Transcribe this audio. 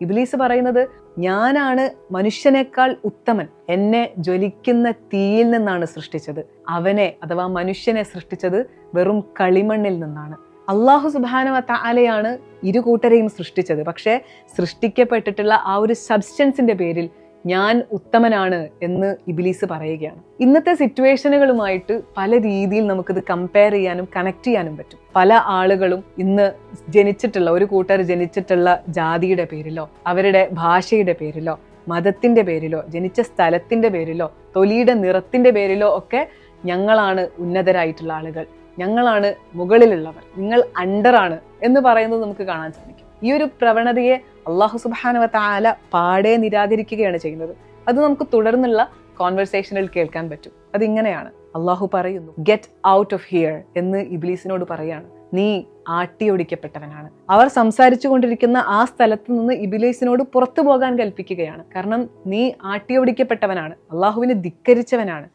ഇബ്ലീസ് പറയുന്നത് ഞാനാണ് മനുഷ്യനേക്കാൾ ഉത്തമൻ. എന്നെ ജ്വലിക്കുന്ന തീയിൽ നിന്നാണ് സൃഷ്ടിച്ചത്. അവനെ അഥവാ മനുഷ്യനെ സൃഷ്ടിച്ചത് വെറും കളിമണ്ണിൽ നിന്നാണ്. അള്ളാഹു സുബാനവ താലയാണ് ഇരു കൂട്ടരെയും സൃഷ്ടിച്ചത്. പക്ഷേ സൃഷ്ടിക്കപ്പെട്ടിട്ടുള്ള ആ ഒരു സബ്സ്റ്റൻസിന്റെ പേരിൽ ഞാൻ ഉത്തമനാണ് എന്ന് ഇബിലീസ് പറയുകയാണ്. ഇന്നത്തെ സിറ്റുവേഷനുകളുമായിട്ട് പല രീതിയിൽ നമുക്കിത് കമ്പയർ ചെയ്യാനും കണക്ട് ചെയ്യാനും പറ്റും. പല ആളുകളും ഇന്ന് ജനിച്ചിട്ടുള്ള ഒരു കൂട്ടർ ജനിച്ചിട്ടുള്ള ജാതിയുടെ പേരിലോ അവരുടെ ഭാഷയുടെ പേരിലോ മതത്തിന്റെ പേരിലോ ജനിച്ച സ്ഥലത്തിന്റെ പേരിലോ തൊലിയുടെ നിറത്തിന്റെ പേരിലോ ഒക്കെ ഞങ്ങളാണ് ഉന്നതരായിട്ടുള്ള ആളുകൾ. ഞങ്ങളാണ് മുകളിലുള്ളവർ. നിങ്ങൾ അണ്ടറാണ് എന്ന് പറയുന്നത് നമുക്ക് കാണാൻ സാധിക്കും. ഈ ഒരു പ്രവണതയെ അള്ളാഹു സുബാനവ താല പാടെ നിരാകരിക്കുകയാണ് ചെയ്യുന്നത്. അത് നമുക്ക് തുടർന്നുള്ള കോൺവെർസേഷനിൽ കേൾക്കാൻ പറ്റും. അതിങ്ങനെയാണ്. അള്ളാഹു പറയുന്നു ഗെറ്റ് ഔട്ട് ഓഫ് ഹിയർ എന്ന് ഇബ്ലീസിനോട് പറയാണ്. നീ ആട്ടിയൊടിക്കപ്പെട്ടവനാണ് അവർ സംസാരിച്ചു കൊണ്ടിരിക്കുന്ന ആ സ്ഥലത്ത് നിന്ന് ഇബിലീസിനോട് പുറത്തു പോകാൻ കൽപ്പിക്കുകയാണ്. കാരണം നീ ആട്ടിയൊടിക്കപ്പെട്ടവനാണ് അള്ളാഹുവിനെ ധിക്കരിച്ചവനാണ്.